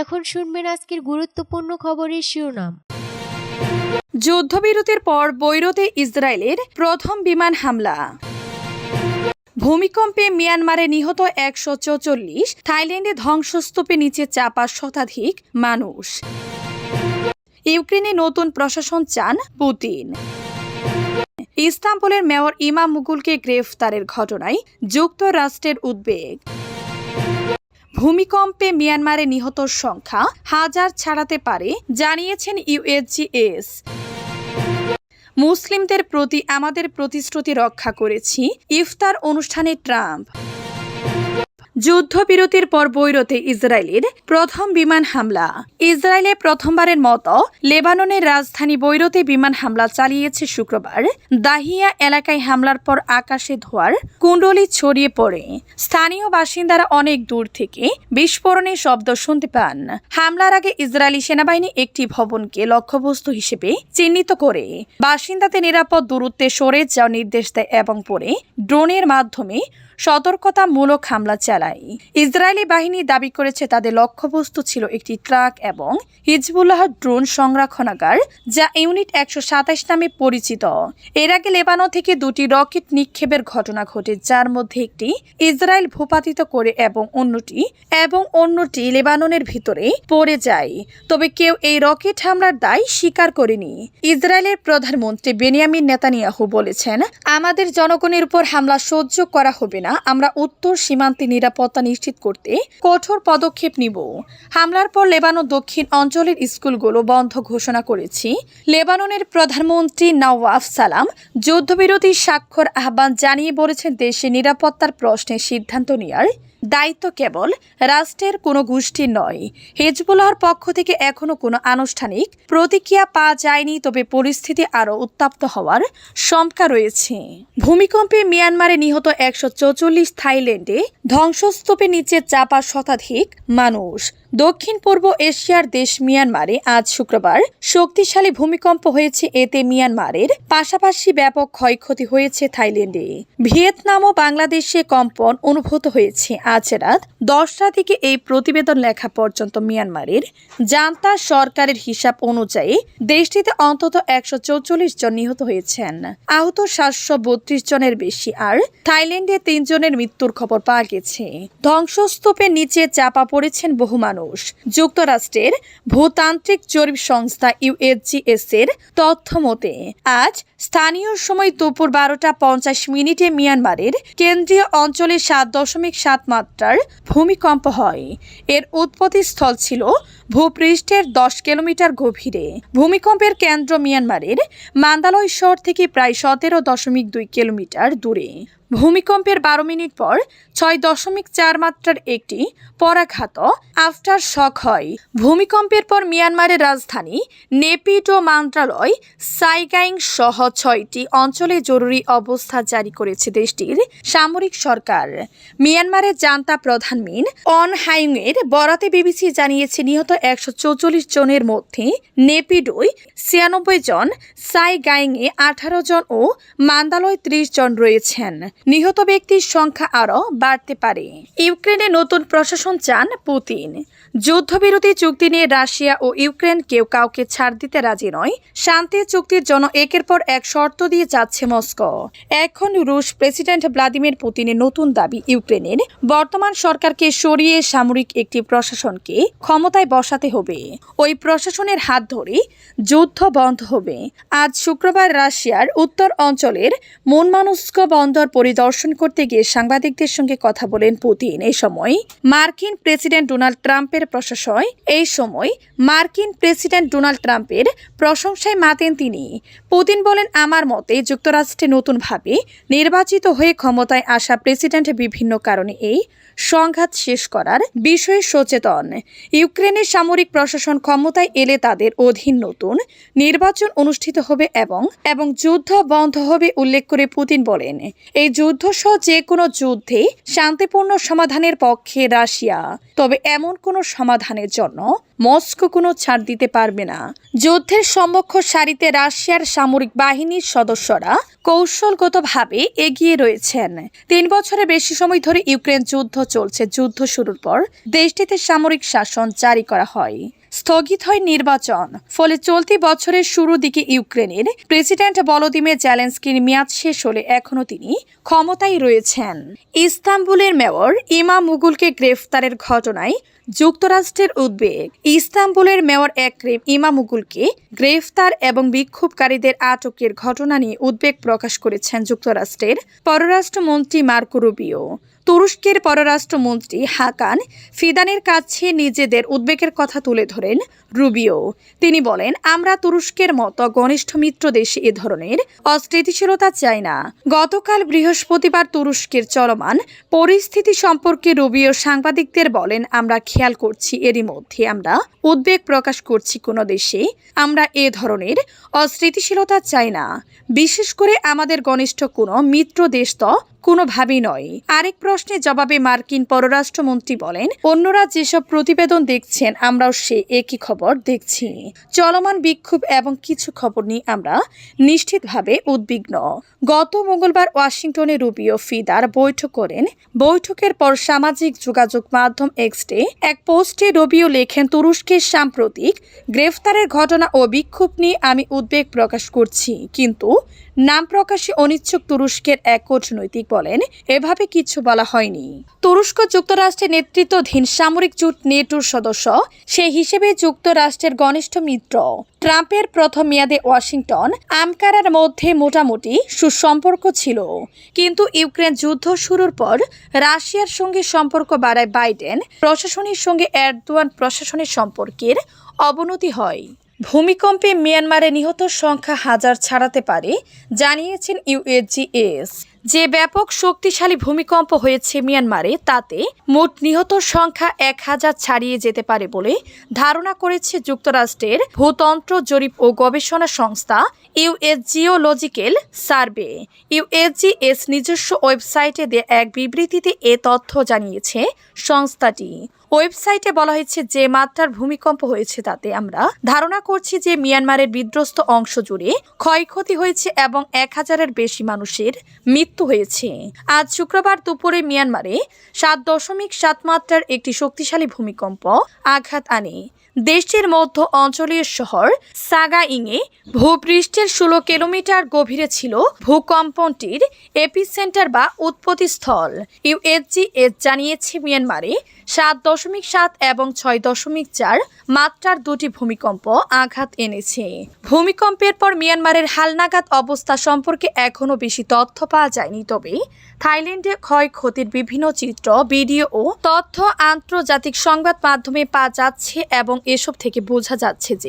এখন শুনবেন আজকের গুরুত্বপূর্ণ খবরের শিরোনাম। যুদ্ধবিরতির পর বৈরুতে ইসরায়েলের প্রথম বিমান হামলা। ভূমিকম্পে মিয়ানমারে নিহত একশো চৌচল্লিশ, থাইল্যান্ডে ধ্বংসস্তূপে নিচে চাপা শতাধিক মানুষ। ইউক্রেনে নতুন প্রশাসন চান পুতিন। ইস্তাম্বুলের মেয়র ইমাম মুগুলকে গ্রেফতারের ঘটনায় যুক্তরাষ্ট্রের উদ্বেগ। ভূমিকম্পে মিয়ানমারে নিহতর সংখ্যা হাজার ছাড়াতে পারে, জানিয়েছেন ইউএসজিএস মুসলিমদের প্রতি আমাদের প্রতিশ্রুতি রক্ষা করেছি, ইফতার অনুষ্ঠানে ট্রাম্প। যুদ্ধবিরতির পর বৈরতে ইসরায়েলের প্রথম বিমান হামলা। ইসরায়েলে প্রথমবারের মতো লেবাননের রাজধানী বৈরতে বিমান হামলা চালিয়েছে শুক্রবার। দাহিয়া এলাকায় হামলার পর আকাশে ধোয়ার কুণ্ডলি ছড়িয়ে পড়ে। স্থানীয় বাসিন্দারা অনেক দূর থেকে বিস্ফোরণের শব্দ শুনতে পান। হামলার আগে ইসরায়েলি সেনাবাহিনী একটি ভবনকে লক্ষ্যবস্তু হিসেবে চিহ্নিত করে। বাসিন্দাদের নিরাপদ দূরত্বে সরে যাওয়ার নির্দেশ দেয় এবং পরে ড্রোনের মাধ্যমে সতর্কতামূলক হামলা চালায়। ইসরায়েলি বাহিনী দাবি করেছে তাদের লক্ষ্যবস্তু ছিল একটি ট্রাক এবং হিজবুল্লাহ ড্রোন সংরক্ষণাগার, যা ইউনিট একশো সাতাশ নামে পরিচিত। এর আগে লেবানো থেকে দুটি রকেট নিক্ষেপের ঘটনা ঘটে, যার মধ্যে একটি ইসরায়েল ভূপাতিত করে এবং অন্যটি এবং অন্যটি লেবাননের ভিতরে পড়ে যায়। তবে কেউ এই রকেট হামলার দায় স্বীকার করেনি। ইসরায়েলের প্রধানমন্ত্রী বেনিয়ামিন নেতানিয়াহু বলেছেন, আমাদের জনগণের উপর হামলা সহ্য করা হবে না। আমরা উত্তর সীমান্তে নিরাপত্তা নিশ্চিত করতে কঠোর পদক্ষেপ নিব। হামলার পর লেবানন দক্ষিণ অঞ্চলের স্কুলগুলো বন্ধ ঘোষণা করেছি। লেবাননের প্রধানমন্ত্রী নওয়াফ সালাম যুদ্ধবিরোধী স্বাক্ষর আহ্বান জানিয়ে বলেছেন, দেশে নিরাপত্তার প্রশ্নে সিদ্ধান্ত নেওয়ার দায়িত্ব কেবল রাষ্ট্রের কোনো গোষ্ঠীর নয়। হেজবুল্লাহর পক্ষ থেকে এখনও কোনো আনুষ্ঠানিক প্রতিক্রিয়া পাওয়া যায়নি, তবে পরিস্থিতি আরও উত্তপ্ত হওয়ার শঙ্কা রয়েছে। ভূমিকম্পে মিয়ানমারে নিহত একশো থাইল্যান্ডে ধ্বংসস্তূপের নিচে চাপা শতাধিক মানুষ। দক্ষিণ পূর্ব এশিয়ার দেশ মিয়ানমারে আজ শুক্রবার শক্তিশালী ভূমিকম্প হয়েছে এতে মিয়ানমারের পাশাপাশি ব্যাপক ক্ষয়ক্ষতি হয়েছে থাইল্যান্ডে। ভিয়েতনাম ও বাংলাদেশে কম্পন অনুভূত হয়েছে। আজ রাত দশটা থেকে এই প্রতিবেদন লেখা পর্যন্ত মিয়ানমারের জান্তা সরকারের হিসাব অনুযায়ী দেশটিতে অন্তত একশো জন নিহত হয়েছেন। আহত সাতশো বত্রিশ জনের বেশি আর থাইল্যান্ডে তিনজনের মৃত্যুর খবর পাওয়া গেছে। ধ্বংসস্তূপের নিচে চাপা পড়েছেন বহু মানুষ। যুক্তরাষ্ট্রের ভূতান্ত্রিক জরিপ সংস্থা ইউএসজিএস এর তথ্য মতে, আজ স্থানীয় সময় দুপুর বারোটা পঞ্চাশ মিনিটে মিয়ানমারের কেন্দ্রীয় অঞ্চলে সাত দশমিক সাত মাত্রার ভূমিকম্প হয়। এর উৎপত্তি স্থল ছিল ভূপৃষ্ঠের দশ কিলোমিটার গভীরে। ভূমিকম্পের কেন্দ্র মিয়ানমারের মান্দালয় শহর থেকে প্রায় সতেরো দশমিক দুই কিলোমিটার দূরে। ভূমিকম্পের বারো মিনিট পর ছয় দশমিক চার মাত্রার একটি পরাঘাত আফটার শক হয়। ভূমিকম্পের পর মিয়ানমারের রাজধানী নেপিডো মন্ত্রণালয় সাইগাইং সহ ছয়টি অঞ্চলে জরুরি অবস্থা জারি করেছে দেশটির সামরিক সরকার। মিয়ানমারের জান্তা প্রধান মিন অন হাইংয়ের বরাতে বিবিসি জানিয়েছে, নিহত একশো চৌচল্লিশ জনের মধ্যে নেপিডুই ছিয়ানব্বই জন সাই সাইগাইংয়ে আঠারো জন ও মান্দালয় ত্রিশ জন রয়েছেন। নিহত ব্যক্তির সংখ্যা আরও বাড়তে পারে। ইউক্রেনে নতুন প্রশাসন চান পুতিন। যুদ্ধবিরতি চুক্তি নিয়ে রাশিয়া ও ইউক্রেন কেউ কাউকে ছাড় দিতে রাজি নয়। শান্তি চুক্তির জন্য একের পর এক শর্ত দিয়ে যাচ্ছে মস্কো। এখন রুশ প্রেসিডেন্ট ভ্লাদিমির পুতিনের নতুন দাবি ইউক্রেনের। বর্তমান সরকারকে সরিয়ে সামরিক একটি প্রশাসনকে ক্ষমতায় বসাতে হবে। ওই প্রশাসনের হাত ধরে যুদ্ধ বন্ধ হবে। আজ শুক্রবার রাশিয়ার উত্তর অঞ্চলের মনমানুস্ক বন্দর পরিদর্শন করতে গিয়ে সাংবাদিকদের সঙ্গে কথা বলেন পুতিন। এ সময় মার্কিন প্রেসিডেন্ট ডোনাল্ড ট্রাম্পের প্রশাসয় এই সময় মার্কিন প্রেসিডেন্ট ডোনাল্ড ট্রাম্পের প্রশংসায় মাতেন তিনি। পুতিন বলেন, আমার মতে যুক্তরাষ্ট্রে নতুনভাবে নির্বাচিত হয়ে ক্ষমতায় আসা প্রেসিডেন্ট বিভিন্ন কারণে এই সংঘাত শেষ করার বিষয়ে সচেতন। ইউক্রেনের সামরিক প্রশাসন ক্ষমতায় এলে তাদের অধীন নতুন নির্বাচন অনুষ্ঠিত হবে এবং এবং যুদ্ধ বন্ধ হবে উল্লেখ করে পুতিন বলেন। এই যুদ্ধসহ যে কোনো যুদ্ধে শান্তিপূর্ণ সমাধানের পক্ষে রাশিয়া। তবে এমন কোনো সমাধানের জন্য মস্কো কোনো ছাড় দিতে পারবে না। যুদ্ধের সম্মুখ সারিতে রাশিয়ার সামরিক বাহিনীর সদস্যরা কৌশলগতভাবে এগিয়ে রয়েছেন। তিন বছরের বেশি সময় ধরে ইউক্রেন যুদ্ধ চলছে। যুদ্ধ শুরুর পর দেশটিতে সামরিক শাসন জারি করা হয়। স্থগিত হয় নির্বাচন। ফলে চলতি বছরের শুরু দিকে ইউক্রেনের প্রেসিডেন্ট ভলোদিমির জ্যালেন্সকির মেয়াদ শেষ হলে এখনও তিনি ক্ষমতায় রয়েছেন। ইস্তাম্বুলের মেয়র ইমা মুগুলকে গ্রেফতারের ঘটনায় যুক্তরাষ্ট্রের উদ্বেগ। ইস্তাম্বুলের মেয়র একরিম ইমামুগুলকে গ্রেফতার এবং বিক্ষোভকারীদের আটকের ঘটনা নিয়ে উদ্বেগ প্রকাশ করেছেন যুক্তরাষ্ট্রের পররাষ্ট্রমন্ত্রী মার্কো রুবিও। তুরস্কের পররাষ্ট্রমন্ত্রী হাকান ফিদানের কাছে নিজেদের উদ্বেগের কথা তুলে ধরেন রুবিও। তিনি বলেন, আমরা তুরস্কের মতো ঘনিষ্ঠ মিত্র দেশে এ ধরনের অস্থিতিশীলতা চাই না। গতকাল বৃহস্পতিবার তুরস্কের চলমান পরিস্থিতি সম্পর্কে রুবিও সাংবাদিকদের বলেন, আমরা খেয়াল করছি এরই মধ্যে আমরা উদ্বেগ প্রকাশ করছি কোনো দেশে। আমরা এ ধরনের অস্থিতিশীলতা চাই না। বিশেষ করে আমাদের ঘনিষ্ঠ কোনো মিত্র দেশ তো কোনোভাবেই নয়। আরেক প্রশ্নের জবাবে মার্কিন পররাষ্ট্রমন্ত্রী বলেন, অন্যরা যেসব প্রতিবেদন দেখছেন, আমরাও সে একই খবর দেখছি। চলমান বিক্ষোভ এবং কিছু খবর নিয়ে আমরা নিশ্চিতভাবে উদ্বিগ্ন। গত মঙ্গলবার ওয়াশিংটনে রুবিও ফিদার বৈঠক করেন। বৈঠকের পর সামাজিক যোগাযোগ মাধ্যম এক্সটে এক পোস্টে রবিও লেখেন, তুরস্কের সাম্প্রতিক গ্রেফতারের ঘটনা ও বিক্ষোভ নিয়ে আমি উদ্বেগ প্রকাশ করছি, কিন্তু নাম প্রকাশে অনিচ্ছুক তুরস্কের এক কূটনৈতিক বলেন, এভাবে কিছু বলা হয়নি। তুরস্ক যুক্তরাষ্ট্রের নেতৃত্বাধীন সামরিক জোট নেটোর সদস্য সেই হিসেবে যুক্তরাষ্ট্রের ঘনিষ্ঠ মিত্র। ট্রাম্পের প্রথম মেয়াদে ওয়াশিংটন আমকারার মধ্যে মোটামুটি সুসম্পর্ক ছিল। কিন্তু ইউক্রেন যুদ্ধ শুরুর পর রাশিয়ার সঙ্গে সম্পর্ক বাড়ায় বাইডেন, প্রশাসনের সঙ্গে এরদোয়ান প্রশাসনের সম্পর্কের অবনতি হয়। ভূমিকম্পে মিয়ানমারে নিহত সংখ্যা হাজার ছাড়াতে পারে, জানিয়েছেন ইউএসজিএস যে ব্যাপক শক্তিশালী ভূমিকম্প হয়েছে মিয়ানমারে, তাতে মোট নিহত সংখ্যা এক হাজার ছাড়িয়ে যেতে পারে বলে ধারণা করেছে যুক্তরাষ্ট্রের ভূতন্ত্র জরিপ ও গবেষণা সংস্থা ইউএসজিওলজিক্যাল সার্ভে। ইউএসজিএস নিজস্ব ওয়েবসাইটে দেয়া এক বিবৃতিতে এ তথ্য জানিয়েছে সংস্থাটি। ওয়েবসাইটে বলা হয়েছে যে মাত্রার ভূমিকম্প হয়েছে তাতে আমরা ধারণা করছি যে মিয়ানমারের বিধ্বস্ত অংশ জুড়ে ক্ষয়ক্ষতি হয়েছে এবং এক হাজারের বেশি মানুষের মৃত্যু হয়েছে। আজ শুক্রবার দুপুরে মিয়ানমারে সাত দশমিক সাত মাত্রার একটি শক্তিশালী ভূমিকম্প আঘাত আনে। দেশটির মধ্য অঞ্চলীয় শহর সাগাইংয়ে ভূপৃষ্ঠের ষোলো কিলোমিটার গভীরে ছিল ভূকম্পনটির এপিসেন্টার বা উৎপত্তিস্থল। ইউএসজিএস জানিয়েছে মিয়ানমারে সাত দশমিক সাত এবং ছয় দশমিক চার মাত্রার দুটি ভূমিকম্প আঘাত এনেছে। ভূমিকম্পের পর মিয়ানমারের হালনাগাদ অবস্থা সম্পর্কে এখনও বেশি তথ্য পাওয়া যায়নি, তবে থাইল্যান্ডে ক্ষয়ক্ষতির বিভিন্ন চিত্র, ভিডিও ও তথ্য আন্তর্জাতিক সংবাদ মাধ্যমে পাওয়া যাচ্ছে এবং এসব থেকে বোঝা যাচ্ছে যে